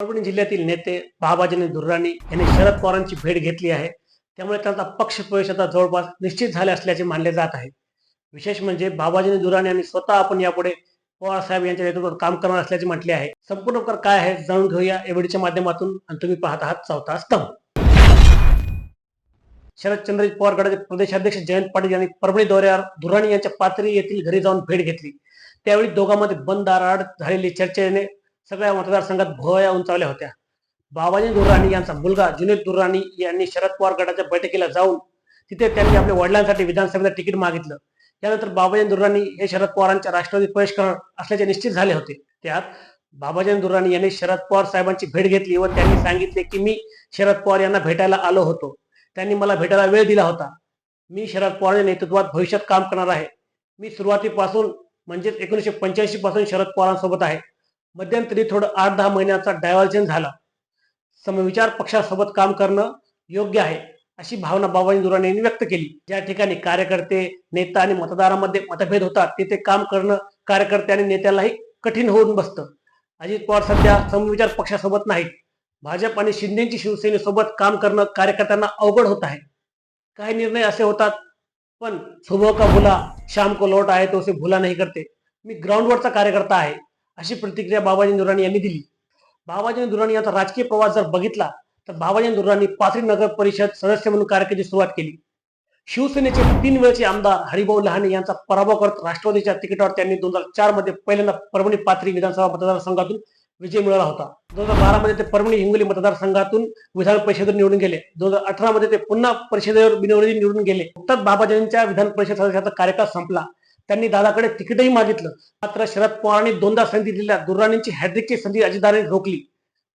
परभणी जिल्ह्यातील नेते बाबाजीने दुर्राणी यांनी शरद पवारांची भेट घेतली आहे. त्यामुळे त्यांचा पक्ष प्रवेश आता जवळपास निश्चित झाले असल्याचे मानले जात आहे. विशेष म्हणजे बाबाजीने दुर्राणी यांनी स्वतः आपण यापुढे पवार साहेब यांच्या नेतृत्वात काम करणार असल्याचे म्हटले आहे. संपूर्ण प्रकार काय आहे जाणून घेऊया एवढीच्या माध्यमातून. आणि तुम्ही पाहत आहात चौथा स्तंभ. शरदचंद्र पवार गटाचे प्रदेशाध्यक्ष जयंत पाटील यांनी परभणी दौऱ्यावर दुर्राणी यांच्या पात्री येथील घरी जाऊन भेट घेतली. त्यावेळी दोघांमध्ये बंद आराड झालेली चर्चेने सगळ्या मतदारसंघात भोवया उंचावल्या होत्या. बाबाजी दुर्राणी यांचा मुलगा जुनेद दुर्राणी यांनी शरद पवार गटाच्या बैठकीला जाऊन तिथे त्यांनी आपल्या वडिलांसाठी विधानसभेला तिकीट मागितलं. त्यानंतर बाबाजी दुर्राणी हे शरद पवारांच्या राष्ट्रवादी प्रवेश करणार असल्याचे निश्चित झाले होते. त्यात बाबाजी दुर्राणी यांनी शरद पवार साहेबांची भेट घेतली व त्यांनी सांगितले की मी शरद पवार यांना भेटायला आलो होतो. त्यांनी मला भेटायला वेळ दिला होता. मी शरद पवारांच्या नेतृत्वात भविष्यात काम करणार आहे. मी सुरुवातीपासून म्हणजेच एकोणीसशे पंच्याऐंशी पासून शरद पवारांसोबत आहे. मध्यंतरी थोडं आठ दहा महिन्याचा डायव्हर्जन झाला. समविचार पक्षासोबत काम करणं योग्य आहे अशी भावना बाबाजी दुराने यांनी व्यक्त केली. ज्या ठिकाणी कार्यकर्ते नेता आणि मतदारांमध्ये मतभेद होतात तिथे काम करणं कार्यकर्ते आणि नेत्यालाही कठीण होऊन बसतं. अजित पवार सध्या समविचार पक्षासोबत नाहीत. भाजप आणि शिंदेची शिवसेनेसोबत काम करणं कार्यकर्त्यांना अवघड होत आहे. काही निर्णय असे होतात पण सुबह का भुला शाम को लौट आहे तो उसे भुला नाही करते. मी ग्राउंडवरचा कार्यकर्ता आहे. अशी प्रतिक्रिया बाबाजी दुराणी यांनी दिली. बाबाजी दुराणी यांचा राजकीय प्रवास जर बघितला तर बाबाजी दुराणी पाथरी नगर परिषद सदस्य म्हणून कार्यकाची सुरुवात केली. शिवसेनेचे तीन वेळचे आमदार हरिभाऊ लहाने यांचा पराभव करत राष्ट्रवादीच्या तिकिटावर त्यांनी दोन हजार चारमध्ये पहिल्यांदा परभणी पाथरी विधानसभा मतदारसंघातून विजय मिळवला होता. दोन हजार बारा मध्ये ते परभणी हिंगोली मतदारसंघातून विधान परिषदेवर निवडून गेले. दोन हजार अठरा मध्ये ते पुन्हा परिषदेवर बिनविरोधी निवडून गेले. नुकताच बाबाजींच्या विधान परिषद सदस्याचा कार्यकाळ संपला. त्यांनी दादाकडे तिकीटही मागितलं. मात्र शरद पवारांनी दोनदा संधी दिल्या. दुर्राणींची हॅड्रिकची संधी अजितदारांनी रोखली.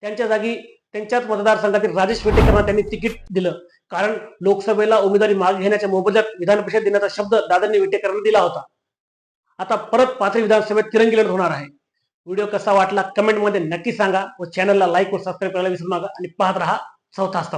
त्यांच्या जागी त्यांच्याच मतदारसंघातील राजेश वेटेकरांना त्यांनी तिकीट दिलं. कारण लोकसभेला उमेदवारी मागे घेण्याच्या मोबदल्यात विधान परिषद देण्याचा शब्द दादांनी विटेकरांना दिला होता. आता परत पाथरी विधानसभेत तिरंगी लढत होणार आहे. व्हिडिओ कसा वाटला कमेंटमध्ये नक्की सांगा व चॅनलला लाईक व सबस्क्राईब करायला विसरू नका आणि पाहत राहा चौथा असतात